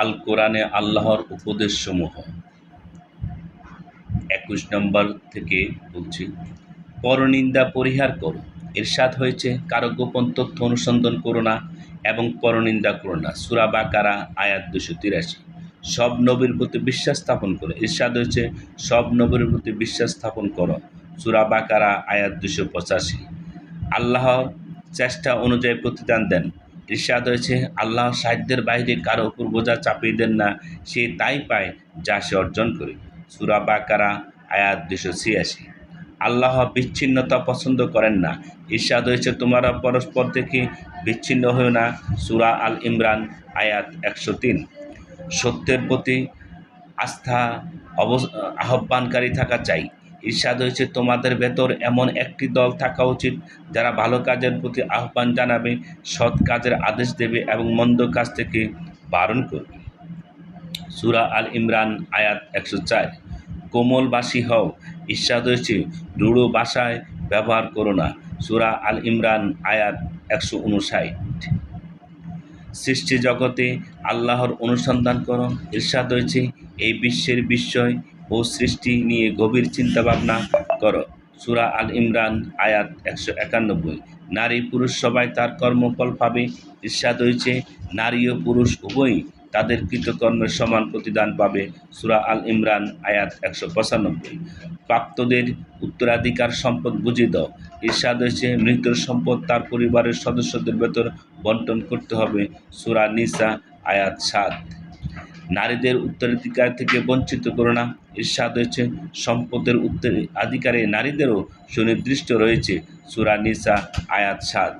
আল কোরআনে আল্লাহর উপদেশসমূহ। একুশ নম্বর থেকে বলছি, পরনিন্দা পরিহার করো। এরশাদ হয়েছে, কারও গোপন তথ্য অনুসন্ধান করো না এবং পরনিন্দা করো না। সুরা বাকারা, আয়াত দুশো তিরাশি। সব নবীর প্রতি বিশ্বাস স্থাপন করো। ইরশাদ হয়েছে, সব নবীর প্রতি বিশ্বাস স্থাপন করো। সুরা বাকারা, আয়াত দুশো পঁচাশি। আল্লাহ চেষ্টা অনুযায়ী প্রতিদান দেন। ইরশাদ হয়েছে, আল্লাহ সাহিত্যের বাইরে কারও উপর বোঝা চাপিয়ে দেন না, সে তাই পায় যা সে অর্জন করে। সুরা বাকারা, আয়াত দুশো ছিয়াশি। আল্লাহ বিচ্ছিন্নতা পছন্দ করেন না। ইরশাদ হয়েছে, তোমরা পরস্পর থেকে বিচ্ছিন্ন হয়েও না। সুরা আল ইমরান, আয়াত একশো তিন। সত্যের প্রতি আস্থা আহ্বানকারী থাকা চাই। ঈর্ষাদ হয়েছে, তোমাদের ভেতর এমন একটি দল থাকা উচিত যারা ভালো কাজের প্রতি আহ্বান জানাবে, সৎ কাজের আদেশ দেবে এবং মন্দ কাজ থেকে বারণ করবে। সুরা আল ইমরান, আয়াত একশো চার। কোমলবাসী হও ঈর্ষাদ হয়েছে, রূঢ় ভাষায় ব্যবহার করো না। সুরা আল ইমরান, আয়াত একশো উনষাট। সৃষ্টি জগতে আল্লাহর অনুসন্ধান করো। ইরশাদ হয়েছে, এই বিশ্বের বিস্ময় ও সৃষ্টি নিয়ে গভীর চিন্তা ভাবনা করো। সুরা আল ইমরান, আয়াত একশো একানব্বই। নারী পুরুষ সবাই তার কর্মফল পাবে ইরশাদ হয়েছে। নারী ও পুরুষ উভয়ই তাদের কৃতকর্মের সমান প্রতিদান পাবে। সুরা আল ইমরান, আয়াত একশো পঁচানব্বই। প্রাপ্তদের উত্তরাধিকার সম্পদ বুঝিয়ে দাও। ইরশাদ হয়েছে মৃতের সম্পদ তার পরিবারের সদস্যদের ভেতর বন্টন করতে হবে। সুরা নিসা, আয়াত সাত। নারীদের উত্তরাধিকার থেকে বঞ্চিত করো না। ইরশাদ হয়েছে সম্পদের উত্তরাধিকারে নারীদেরও সুনির্দিষ্ট রয়েছে। সুরা নিসা আয়াত সাত।